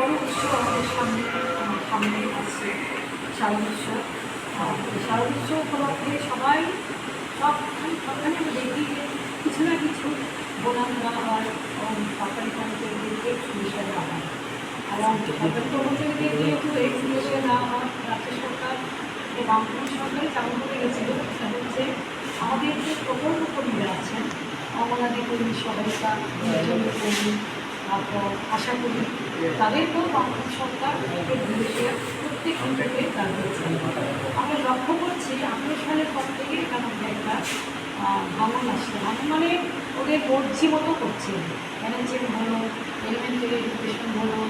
বড় উৎসব আমাদের সামনে সামনে আসছে শারদ উৎসব আর শারদ উৎসব উপলক্ষে সবাই সব সবখানে আমরা দেখি যে কিছু না কিছু বোনাম দেওয়া হয় এবং সরকারি কর্মচারীদেরকে সুবিধা দেওয়া হয়। এবং সরকারি কর্মচারীদের যেহেতু এই সুবিধা দেওয়া হয়। রাজ্য সরকার যে বামপন্থী সরকারে চালু করে গেছিল। সেটা হচ্ছে আমাদের যে প্রকল্প কর্মীরা আছেন অঙ্গনাদি কর্মী নির্জন কর্মী আশা করি তাদেরকেও বাংলাদেশ সরকার প্রত্যেক ক্ষেত্রে কাজ করছে আমরা লক্ষ্য করছি আঠেরো সালের পর থেকে এখানে একটা ভাঙন আসছে। ভাঙন মানে ওদের মর্জি মতো করছে। ম্যানেজিং বলো এলিমেন্টারি এডুকেশন বলো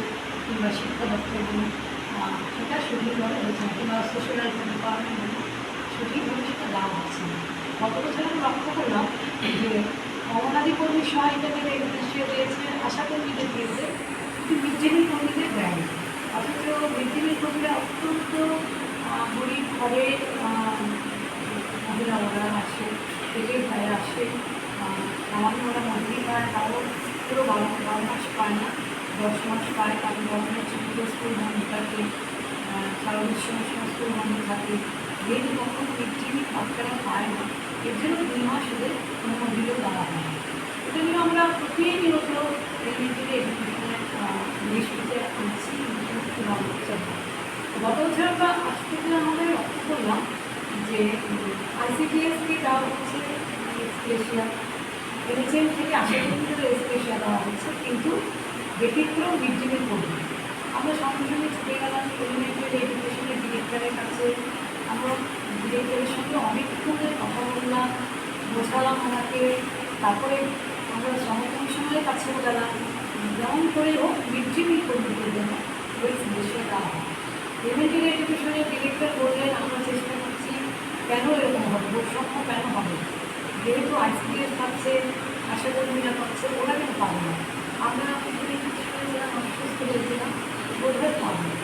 কিংবা শিক্ষা দপ্তর আহ, সেটা সঠিকভাবে কিংবা সোশ্যাল ডিপার্টমেন্ট বলো সঠিকভাবে সেটা হচ্ছে না। গত বছর আমরা লক্ষ্য করলাম যে অমনাদি কর্মী সহায়তা থেকে উদ্দেশ্যে দিয়েছে আশা কর্মীদের দিয়েছে কিন্তু মিড কর্মীদের দেয়নি অথচ মিড কর্মীরা অত্যন্ত গরিব ঘরে মহিলা ওরা আসে পেটে ভাই আসে আমাদের ওরা মন্দির পায় তাও পুরো বারো বারো মাস পায় না দশ মাস পায় তাদের গভর্নমেন্ট ছুটিতে স্কুল বন্ধ থাকে সারা বিশ্ব স্কুল বন্ধ থাকে যেহেতু কখনো মিড ডে পায় না এর জন্য দুই মাস ওদের কোনো মন্দিরেও দেওয়া হয় এটা নিয়ে আমরা প্রতিনিয়ত এলিমেন্টারি এডুকেশনের জিনিসটিতে আনছি একটু ভালো চাই গত বছর আমরা যে আমাদের লক্ষ্য করলাম যে আইসিডিএসকে দেওয়া হচ্ছে স্পেশিয়াল এনএচএম থেকে আশা স্পেশিয়াল দেওয়া হচ্ছে, কিন্তু ব্যতিক্রম মিড ডে করবে আমরা সঙ্গে সঙ্গে ছুটে গেলাম এলিমেন্টারি এডুকেশনের ডিরেক্টরের কাছে। আমরা ডিরেক্টরের সঙ্গে অনেকক্ষণ কথা বললাম, বোঝালাম ওনাকে। তারপরে আমরা শ্রম কমিশনের কাছেও গেলাম। যেমন করে হোক মিড ডে মিল কর্মীদের জন্য ওই দেশে দেওয়া হয় এলিমেন্টারি এডুকেশনের ডিরেক্টর বললেন আমরা চেষ্টা করছি কেন এরকম হবে বৈষম্য কেন হবে যেহেতু আইসিডিএস আশা কর্মীরা পাচ্ছে ওরা কিন্তু পাবে না। আমরা যদি কিছু ছিলাম অসুস্থ হয়েছিলাম বোধহয় পাবো